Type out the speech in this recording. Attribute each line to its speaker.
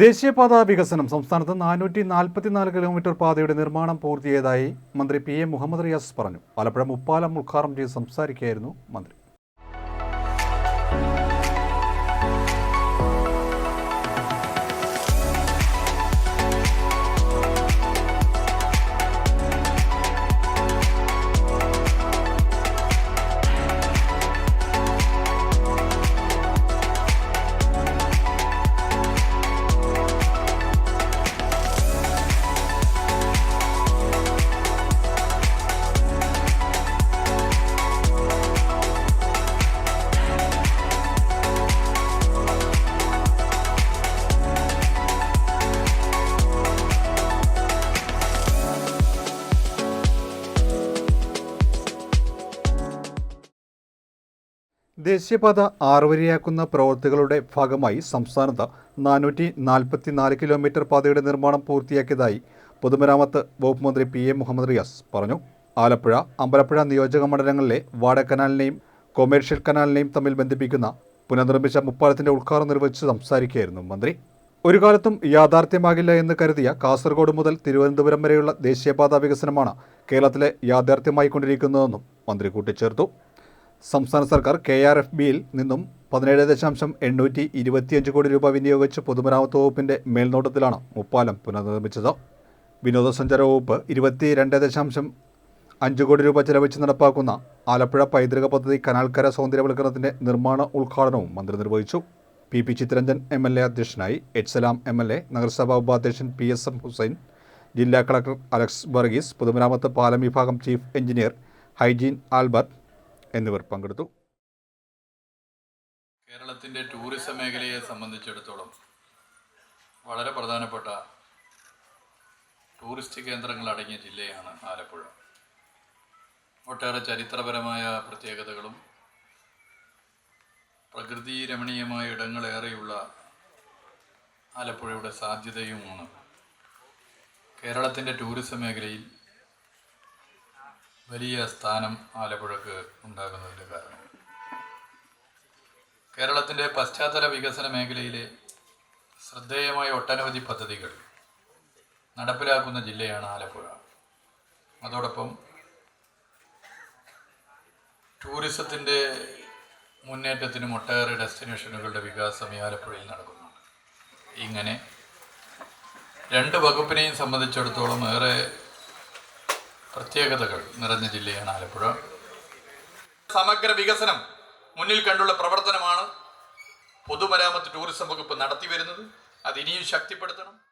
Speaker 1: ദേശീയപാതാ വികസനം സംസ്ഥാനത്ത് നാനൂറ്റി നാൽപ്പത്തിനാല് കിലോമീറ്റർ പാതയുടെ നിർമ്മാണം പൂർത്തിയായതായി മന്ത്രി പി എ മുഹമ്മദ് റിയാസ് പറഞ്ഞു ആലപ്പുഴ മുപ്പാലം ഉദ്ഘാടനം ചെയ്ത് സംസാരിക്കുകയായിരുന്നു മന്ത്രി ദേശീയപാത ആറുവരിയാക്കുന്ന പ്രവൃത്തികളുടെ ഭാഗമായി സംസ്ഥാനത്ത് നാനൂറ്റി നാൽപ്പത്തിനാല് കിലോമീറ്റർ പാതയുടെ നിർമ്മാണം പൂർത്തിയാക്കിയതായി പൊതുമരാമത്ത് വകുപ്പ് മന്ത്രി പി എം മുഹമ്മദ് റിയാസ് പറഞ്ഞു ആലപ്പുഴ അമ്പലപ്പുഴ നിയോജക മണ്ഡലങ്ങളിലെ വാട കനാലിനെയും കൊമേഴ്ഷ്യൽ കനാലിനെയും തമ്മിൽ ബന്ധിപ്പിക്കുന്ന പുനർനിർമ്മിച്ച മുപ്പാലത്തിന്റെ ഉദ്ഘാടനം നിർവഹിച്ച് സംസാരിക്കുകയായിരുന്നു മന്ത്രി ഒരു കാലത്തും യാഥാർത്ഥ്യമാകില്ല എന്ന് കരുതിയ കാസർഗോഡ് മുതൽ തിരുവനന്തപുരം വരെയുള്ള ദേശീയപാത വികസനമാണ് കേരളത്തിലെ യാഥാർത്ഥ്യമായിക്കൊണ്ടിരിക്കുന്നതെന്നും മന്ത്രി കൂട്ടിച്ചേർത്തു സംസ്ഥാന സർക്കാർ കെ ആർ എഫ് ബിയിൽ നിന്നും പതിനേഴ് ദശാംശം എണ്ണൂറ്റി ഇരുപത്തിയഞ്ച് കോടി രൂപ വിനിയോഗിച്ച് പൊതുമരാമത്ത് വകുപ്പിൻ്റെ മേൽനോട്ടത്തിലാണ് മുപ്പാലം പുനർനിർമ്മിച്ചത് വിനോദസഞ്ചാര വകുപ്പ് രണ്ട് ദശാംശം അഞ്ച് കോടി രൂപ ചെലവഴിച്ച് നടപ്പാക്കുന്ന ആലപ്പുഴ പൈതൃക പദ്ധതി കനാൽക്കര സൗന്ദര്യവൽക്കരണത്തിൻ്റെ നിർമ്മാണ ഉദ്ഘാടനവും മന്ത്രി നിർവഹിച്ചു P P Chitharanjan M L A അധ്യക്ഷനായി H Salam M L A നഗരസഭാ ഉപാധ്യക്ഷൻ പി എസ് എം ഹുസൈൻ ജില്ലാ കളക്ടർ അലക്സ് വർഗീസ് പൊതുമരാമത്ത് പാലം വിഭാഗം ചീഫ് എഞ്ചിനീയർ ഹൈജീൻ ആൽബർട്ട് എന്നിവർ പങ്കെടുത്തു
Speaker 2: കേരളത്തിന്റെ ടൂറിസം മേഖലയെ സംബന്ധിച്ചിടത്തോളം വളരെ പ്രധാനപ്പെട്ട ടൂറിസ്റ്റ് കേന്ദ്രങ്ങൾ അടങ്ങിയ ജില്ലയാണ് ആലപ്പുഴ ഒട്ടേറെ ചരിത്രപരമായ പ്രത്യേകതകളും പ്രകൃതി രമണീയമായ ഇടങ്ങളേറെയുള്ള ആലപ്പുഴയുടെ സാധ്യതയുമാണ് കേരളത്തിൻ്റെ ടൂറിസം മേഖലയിൽ വലിയ സ്ഥാനം ആലപ്പുഴക്ക് ഉണ്ടാകുന്നതിൻ്റെ കാരണം കേരളത്തിൻ്റെ പശ്ചാത്തല വികസന മേഖലയിലെ ശ്രദ്ധേയമായ ഒട്ടനവധി പദ്ധതികൾ നടപ്പിലാക്കുന്ന ജില്ലയാണ് ആലപ്പുഴ അതോടൊപ്പം ടൂറിസത്തിൻ്റെ മുന്നേറ്റത്തിനും ഒട്ടേറെ ഡെസ്റ്റിനേഷനുകളുടെ വികാസം ഈ ആലപ്പുഴയിൽ നടക്കുന്നുണ്ട് ഇങ്ങനെ രണ്ട് വകുപ്പിനെയും സംബന്ധിച്ചിടത്തോളം ഏറെ പ്രത്യേകതകൾ നിറഞ്ഞ ജില്ലയാണ് ആലപ്പുഴ സമഗ്ര വികസനം മുന്നിൽ കണ്ടുള്ള പ്രവർത്തനമാണ് പൊതുമരാമത്ത് ടൂറിസം വകുപ്പ് നടത്തി വരുന്നത് അത് ഇനിയും ശക്തിപ്പെടുത്തണം